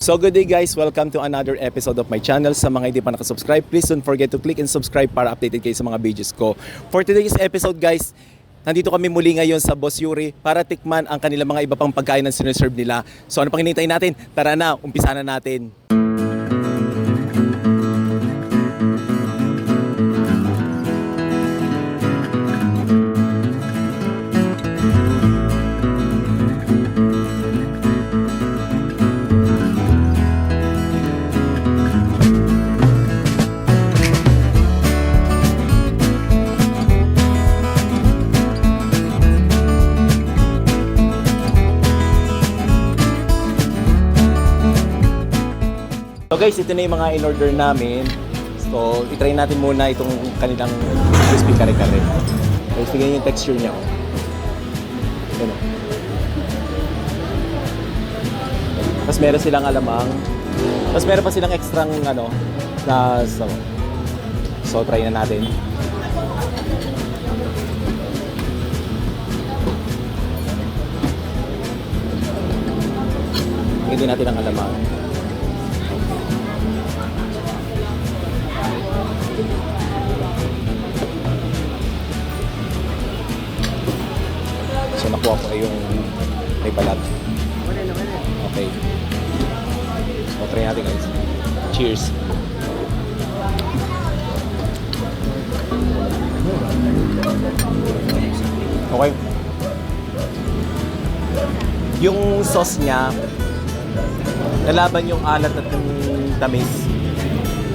So good day guys, welcome to another episode of my channel. Sa mga hindi pa nakasubscribe, please don't forget to click and subscribe para updated kayo sa mga videos ko. For today's episode guys, nandito kami muli ngayon sa Boss Yuri para tikman ang kanilang mga iba pang pagkain na sineserve nila. So ano pang hinihintay natin? Tara na, umpisa na natin. Guys, ito na yung mga in-order namin. So, itry natin muna itong kanilang crispy kare-kare. Guys, tingnan yung texture niya. oh. Yan, oh. Tapos meron silang alamang. Tapos meron pa silang extra ano, na so, so try na natin. Hindi natin ang alamang. So nakuha ko yung may balat. Okay. So try natin guys. Cheers. Okay. Yung sauce niya, nalaban yung alat at yung tamis.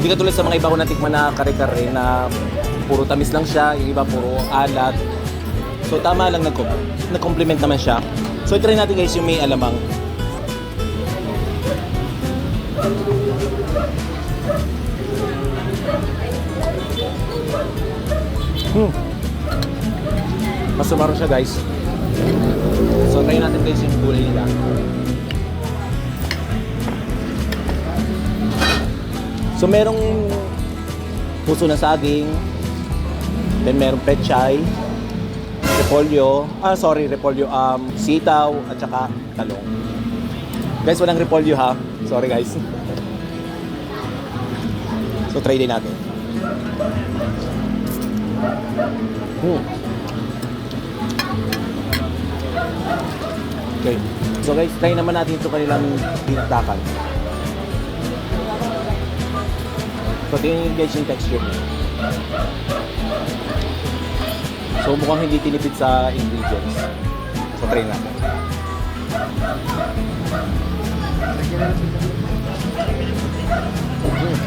Hindi katulad sa mga iba ko natikman na kare-kare na puro tamis lang siya, yung iba puro alat. So tama lang nag nag-complement naman siya. So try natin guys yung may alamang. Hmm. Mas sumaro siya guys. So try natin guys yung gulay nila. So merong puso na saging, then merong pechay, repolyo, ah sorry, repolyo, um, sitaw, at saka talong. Guys, walang repolyo ha. Sorry guys. So try din natin. Hmm. Okay. So guys, try naman natin ito kanilang pinagtakan. So tingnan nyo guys yung texture niya. So mukhang hindi tinipid sa ingredients. So try natin. Mm.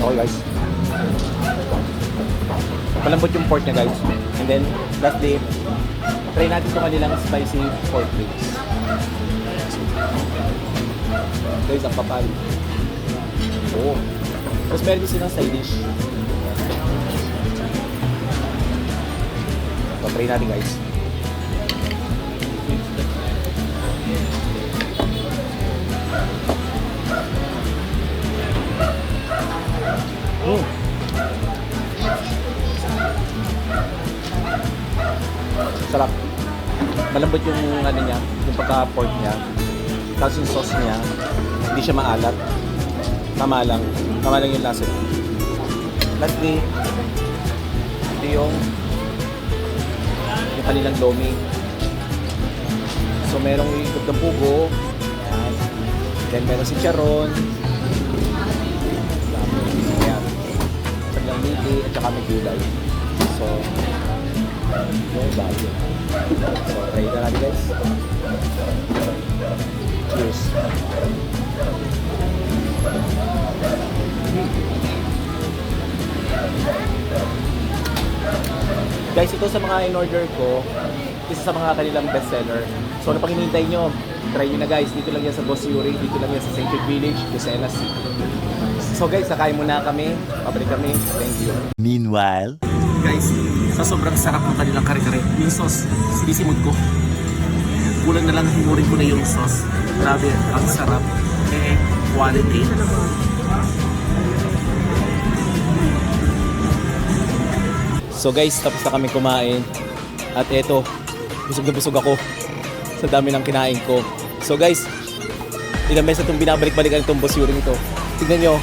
Okay guys. Palambot yung pork niya guys. And then lastly, try natin ito kanilang spicy pork ribs. Guys, ang papal. Oo. Tapos meron din silang side dish. Try natin guys. Mm. Sarap. Malambot yung ano niya, yung pagka-pork niya. Tapos yung sauce niya, hindi siya maalat. Tama lang. Tama lang yung lasa. Lastly, ito yung kanilang lomi. So, merong ikot ng pugo. Ayan. Then, meron si charon. Ayan. Kanilang miti at saka may gulay. So, yung bago. So, try na natin guys. Cheers. Guys, ito sa mga in-order ko, isa sa mga kanilang bestseller. So, ano pang hinihintay nyo? Try nyo na guys. Dito lang yan sa Boss Yuri. Dito lang yan sa St. Jude Village, Lucena City. So guys, nakain muna kami. Pabalik kami. Thank you. Meanwhile, Guys, sa sobrang sarap ng kanilang kare-kare, yung sauce, sinisimod ko. Kulang na lang hinurin ko na yung sauce. Grabe, ang sarap. Eh, quality So guys, tapos na kami kumain. At eto, busog na busog ako sa dami ng kinain ko. So guys, ilang beses itong binabalik-balikan itong boss Yuring ito. Tignan nyo.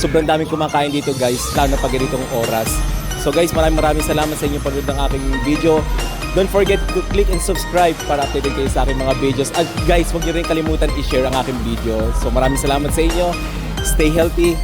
Sobrang daming kumakain dito guys, lalo na pag ganitong oras. So guys, maraming maraming salamat sa inyong panood ng aking video. Don't forget to click and subscribe para updated kayo sa aking mga videos. At guys, huwag niyo rin kalimutan i-share ang aking video. So maraming salamat sa inyo. Stay healthy,